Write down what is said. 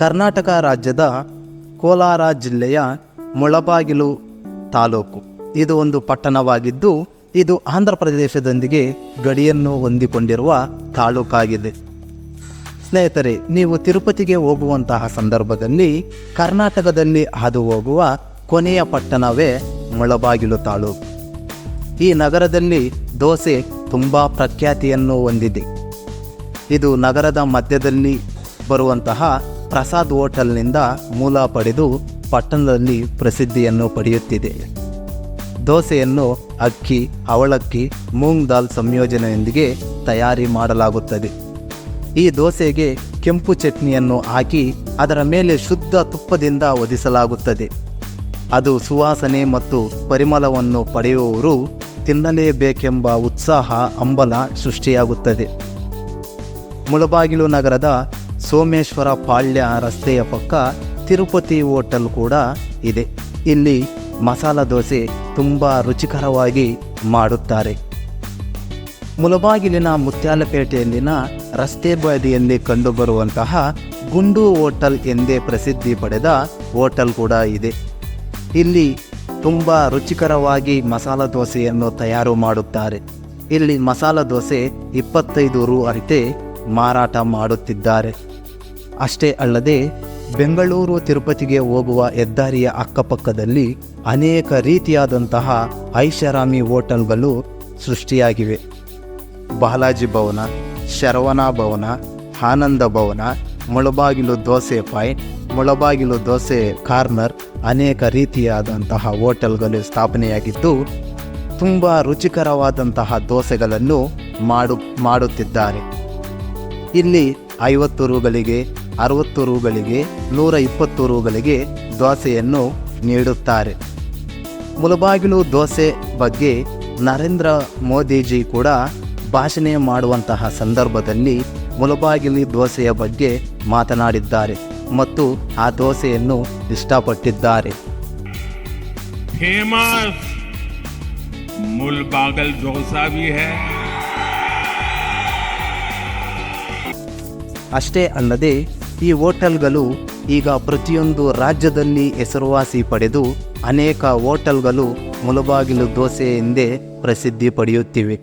ಕರ್ನಾಟಕ ರಾಜ್ಯದ ಕೋಲಾರ ಜಿಲ್ಲೆಯ ಮುಳಬಾಗಿಲು ತಾಲೂಕು. ಇದು ಒಂದು ಪಟ್ಟಣವಾಗಿದ್ದು, ಇದು ಆಂಧ್ರ ಪ್ರದೇಶದೊಂದಿಗೆ ಗಡಿಯನ್ನು ಹೊಂದಿಕೊಂಡಿರುವ ತಾಲೂಕಾಗಿದೆ. ಸ್ನೇಹಿತರೆ, ನೀವು ತಿರುಪತಿಗೆ ಹೋಗುವಂತಹ ಸಂದರ್ಭದಲ್ಲಿ ಕರ್ನಾಟಕದಲ್ಲಿ ಹಾದು ಹೋಗುವ ಕೊನೆಯ ಪಟ್ಟಣವೇ ಮುಳಬಾಗಿಲು ತಾಲೂಕು. ಈ ನಗರದಲ್ಲಿ ದೋಸೆ ತುಂಬ ಪ್ರಖ್ಯಾತಿಯನ್ನು ಹೊಂದಿದೆ. ಇದು ನಗರದ ಮಧ್ಯದಲ್ಲಿ ಬರುವಂತಹ ಪ್ರಸಾದ್ ಹೋಟೆಲ್ನಿಂದ ಮೂಲ ಪಡೆದು ಪಟ್ಟಣದಲ್ಲಿ ಪ್ರಸಿದ್ಧಿಯನ್ನು ಪಡೆಯುತ್ತಿದೆ. ದೋಸೆಯನ್ನು ಅಕ್ಕಿ ಅವಲಕ್ಕಿ ಮೂಂಗ್ ದಾಲ್ ಸಂಯೋಜನೆಯೊಂದಿಗೆ ತಯಾರಿ ಮಾಡಲಾಗುತ್ತದೆ. ಈ ದೋಸೆಗೆ ಕೆಂಪು ಚಟ್ನಿಯನ್ನು ಹಾಕಿ ಅದರ ಮೇಲೆ ಶುದ್ಧ ತುಪ್ಪದಿಂದ ಒದಿಸಲಾಗುತ್ತದೆ ಅದು ಸುವಾಸನೆ ಮತ್ತು ಪರಿಮಳವನ್ನು ಪಡೆಯುವವರು ತಿನ್ನಲೇಬೇಕೆಂಬ ಉತ್ಸಾಹ ಅಂಬಲ ಸೃಷ್ಟಿಯಾಗುತ್ತದೆ. ಮುಳಬಾಗಿಲು ನಗರದ ಸೋಮೇಶ್ವರ ಪಾಳ್ಯ ರಸ್ತೆಯ ಪಕ್ಕ ತಿರುಪತಿ ಹೋಟೆಲ್ ಕೂಡ ಇದೆ. ಇಲ್ಲಿ ಮಸಾಲ ದೋಸೆ ತುಂಬ ರುಚಿಕರವಾಗಿ ಮಾಡುತ್ತಾರೆ. ಮುಲಬಾಗಿಲಿನ ಮುತ್ಯಾಲಪೇಟೆಯಲ್ಲಿನ ರಸ್ತೆ ಬದಿಯಲ್ಲಿ ಕಂಡುಬರುವಂತಹ ಗುಂಡು ಹೋಟೆಲ್ ಎಂದೇ ಪ್ರಸಿದ್ಧಿ ಪಡೆದ ಹೋಟೆಲ್ ಕೂಡ ಇದೆ. ಇಲ್ಲಿ ತುಂಬ ರುಚಿಕರವಾಗಿ ಮಸಾಲ ದೋಸೆಯನ್ನು ತಯಾರು ಮಾಡುತ್ತಾರೆ. ಇಲ್ಲಿ ಮಸಾಲ ದೋಸೆ ಇಪ್ಪತ್ತೈದು ರು ಅರಿತೆ ಮಾರಾಟ ಮಾಡುತ್ತಿದ್ದಾರೆ. ಅಷ್ಟೇ ಅಲ್ಲದೆ ಬೆಂಗಳೂರು ತಿರುಪತಿಗೆ ಹೋಗುವ ಹೆದ್ದಾರಿಯ ಅಕ್ಕಪಕ್ಕದಲ್ಲಿ ಅನೇಕ ರೀತಿಯಾದಂತಹ ಐಷಾರಾಮಿ ಹೋಟೆಲ್ಗಳು ಸೃಷ್ಟಿಯಾಗಿವೆ. ಬಾಲಾಜಿ ಭವನ, ಶರವಣ ಭವನ, ಆನಂದ ಭವನ, ಮುಳಬಾಗಿಲು ದೋಸೆ ಪಾಯಿಂಟ್, ಮುಳಬಾಗಿಲು ದೋಸೆ ಕಾರ್ನರ್ ಅನೇಕ ರೀತಿಯಾದಂತಹ ಹೋಟೆಲ್ಗಳು ಸ್ಥಾಪನೆಯಾಗಿದ್ದು, ತುಂಬ ರುಚಿಕರವಾದಂತಹ ದೋಸೆಗಳನ್ನು ಮಾಡು, ಮಾಡುತ್ತಿದ್ದಾರೆ. ಇಲ್ಲಿ ಐವತ್ತು ರೂಗಳಿಗೆ ಅರವತ್ತು ರೂಗಳಿಗೆ ನೂರ ಇಪ್ಪತ್ತು ರೂಗಳಿಗೆ ದೋಸೆಯನ್ನು ನೀಡುತ್ತಾರೆ. ಮುಲಬಾಗಿಲು ದೋಸೆ ಬಗ್ಗೆ ನರೇಂದ್ರ ಮೋದಿಜಿ ಕೂಡ ಭಾಷಣ ಮಾಡುವಂತಹ ಸಂದರ್ಭದಲ್ಲಿ ಮುಲಬಾಗಿಲಿ ದೋಸೆಯ ಬಗ್ಗೆ ಮಾತನಾಡಿದ್ದಾರೆ ಮತ್ತು ಆ ದೋಸೆಯನ್ನು ಇಷ್ಟಪಟ್ಟಿದ್ದಾರೆ. ಫೇಮಸ್ ಮುಲ್ಬಾಗಲ್ ಅಷ್ಟೇ ಅಲ್ಲದೆ ಈ ಹೋಟೆಲ್ಗಳು ಈಗ ಪ್ರತಿಯೊಂದು ರಾಜ್ಯದಲ್ಲಿ ಹೆಸರುವಾಸಿ ಪಡೆದು ಅನೇಕ ಹೋಟೆಲ್ಗಳು ಮುಳಬಾಗಿಲು ದೋಸೆ ಎಂದೇ ಪ್ರಸಿದ್ಧಿ ಪಡೆಯುತ್ತಿವೆ.